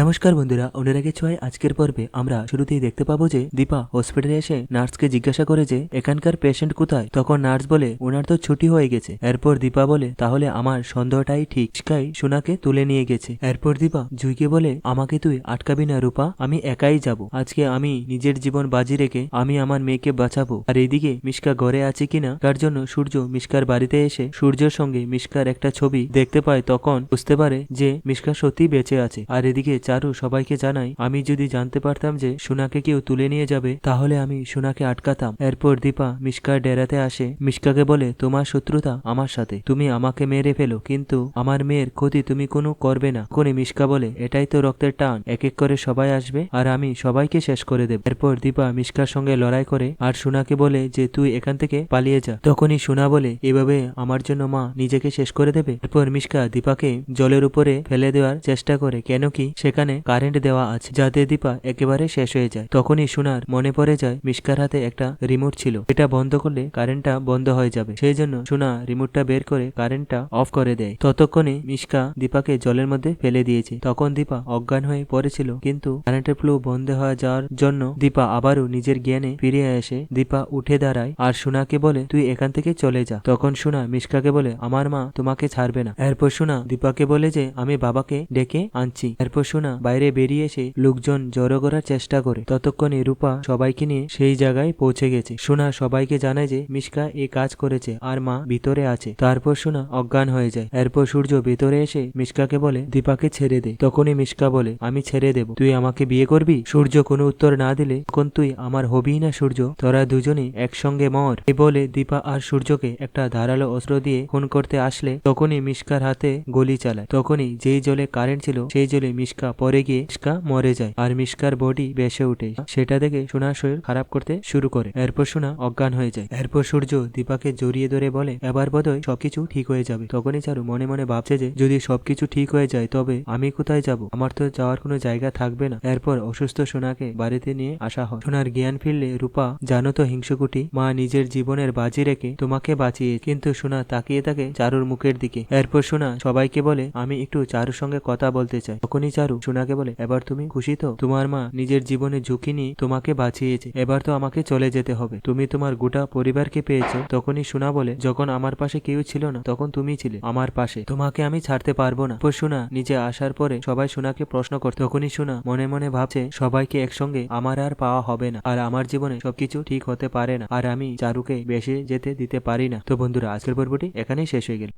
নমস্কার বন্ধুরা অনুরাগের ছোঁয়ায় আজকের পর্বে আমরা শুরুতেই দেখতে পাবো যে দীপা হসপিটালে এসে নার্সকে জিজ্ঞাসা করে যে, এখানকার পেশেন্ট কোথায়? তখন নার্স বলে, ওনার তো ছুটি হয়ে গেছে। এরপর দীপা বলে, তাহলে আমার সন্দেহটাই ঠিক। স্কাই সোনাকে তুলে নিয়ে গেছে। এরপর দীপা জুইকে বলে, আমাকে তুই আটকাবি না রূপা, আমি একাই যাব। আজকে আমি নিজের জীবন বাজি রেখে আমি আমার মেয়েকে বাঁচাবো। আর এইদিকে মিশকা ঘরে আছে কিনা তার জন্য সূর্য মিশকার বাড়িতে এসে সূর্যের সঙ্গে মিশকার একটা ছবি দেখতে পায়। তখন বুঝতে পারে যে মিশকা সত্যি বেঁচে আছে। আর এদিকে চারু সবাইকে জানায় আমি যদি জানতে পারতাম যে সোনাকে কেউ তুলে নিয়ে যাবে, তাহলে আমি সোনাকে আটকাতাম। এরপর দীপা মিশকার ডেরাতে আসে। মিশকাকে বলে, তোমার শত্রুতা আমার সাথে। তুমি আমাকে মেরে ফেলো, কিন্তু আমার মেয়ের ক্ষতি তুমি কোনো করবে না। কোনে মিশকা বলে, এটাই তো রক্তের টান। এক এক করে সবাই আসবে, আর আমি সবাইকে শেষ করে দেব। এরপর দীপা মিশকার সঙ্গে লড়াই করে, আর সোনাকে বলে যে, তুই এখান থেকে পালিয়ে যা। তখনই সোনা বলে, এভাবে আমার জন্য মা নিজেকে শেষ করে দেবে? এরপর মিশকা দীপাকে জলের উপরে ফেলে দেওয়ার চেষ্টা করে, কেন কি সেখানে কারেন্ট দেওয়া আছে, যাতে দীপা একেবারে শেষ হয়ে যায়। তখনই সোনার মনে পড়ে যায় মিশকার হাতে একটা রিমোট ছিল। এটা বন্ধ করলে কারেন্টটা বন্ধ হয়ে যাবে। সেই জন্য সোনা রিমোটটা বের করে কারেন্টটা অফ করে দেয়। ততক্ষণে মিশকা দীপাকে জলের মধ্যে ফেলে দিয়েছে। তখন দীপা অজ্ঞান হয়ে পড়েছিল, কিন্তু কারেন্টের ফ্লো বন্ধ হয়ে যাওয়ার জন্য দীপা আবারও নিজের জ্ঞানে ফিরে এসে দীপা উঠে দাঁড়ায় আর সোনাকে বলে, তুই এখান থেকে চলে যা। তখন সোনা মিশকাকে বলে, আমার মা তোমাকে ছাড়বে না। এরপর সোনা দীপাকে বলে যে, আমি বাবাকে ডেকে আনছি। এরপর সোনা বাইরে বেরিয়ে এসে লোকজন জড়ো করার চেষ্টা করে। ততক্ষণে রূপা সবাইকে নিয়ে সেই জায়গায় পৌঁছে গেছে। সোনা সবাইকে জানায় যে মিশকা এই কাজ করেছে আর মা ভিতরে আছে। তারপর সোনা অজ্ঞান হয়ে যায়। এরপর সূর্য ভিতরে এসে মিশকাকে বলে, দীপাকে ছেড়ে দে। তখনই মিশকা বলে, আমি ছেড়ে দেব। তুই আমাকে বিয়ে করবি? সূর্য কোনো উত্তর না দিলে তখন তুই আমার হবি না সূর্য। তোরা দুজনে একসঙ্গে মর। এই বলে দীপা আর সূর্যকে একটা ধারালো অস্ত্র দিয়ে খুন করতে আসলে তখনই মিশকার হাতে গলি চালায়। তখনই যেই জলে কারেন্ট ছিল, সেই জলে মিশকা পরে গিয়ে মিশকা মরে যায় আর মিশকার বডি বেসে উঠে সেটা দেখে সোনার শরীর খারাপ করতে শুরু করে। এরপর সোনা অজ্ঞান হয়ে যায়। এরপর সূর্য দীপাকে জড়িয়ে ধরে বলে, এবার বোধহয় সবকিছু ঠিক হয়ে যাবে। তখনই চারু মনে মনে ভাবছে যে, যদি সবকিছু ঠিক হয়ে যায়, তবে আমি কোথায় যাব? আমার তো যাওয়ার কোনো জায়গা থাকবে না। এরপর অসুস্থ সোনাকে বাড়িতে নিয়ে আসা হয়। সোনার জ্ঞান ফিরলে, রূপা, জানো তো হিংসুকুটি, মা নিজের জীবনের বাজি রেখে তোমাকে বাঁচিয়ে কিন্তু সোনা তাকিয়ে থাকে চারুর মুখের দিকে। এরপর সোনা সবাইকে বলে, আমি একটু চারুর সঙ্গে কথা বলতে চাই। তখনই চারু সোনাকে বলে, এবার তুমি খুশি তো? তোমার মা নিজের জীবনে ঝুঁকি নিয়ে তোমাকে বাঁচিয়েছে। এবার তো আমাকে চলে যেতে হবে। তুমি তোমার গোটা পরিবারকে পেয়েছ। তখনই সোনা বলে, যখন আমার পাশে কেউ ছিল না, তখন তুমি ছিলে আমার পাশে। তোমাকে আমি ছাড়তে পারব না। সোনা নিজে আসার পরে সবাই সোনাকে প্রশ্ন করত। তখনই সোনা মনে মনে ভাবছে, সবাইকে একসঙ্গে আমার আর পাওয়া হবে না। আর আমার জীবনে সবকিছু ঠিক হতে পারে না। আর আমি চারুকে বেশি যেতে দিতে পারি না। তো বন্ধুরা, আজকের পর্বটি এখানেই শেষ হয়ে গেল।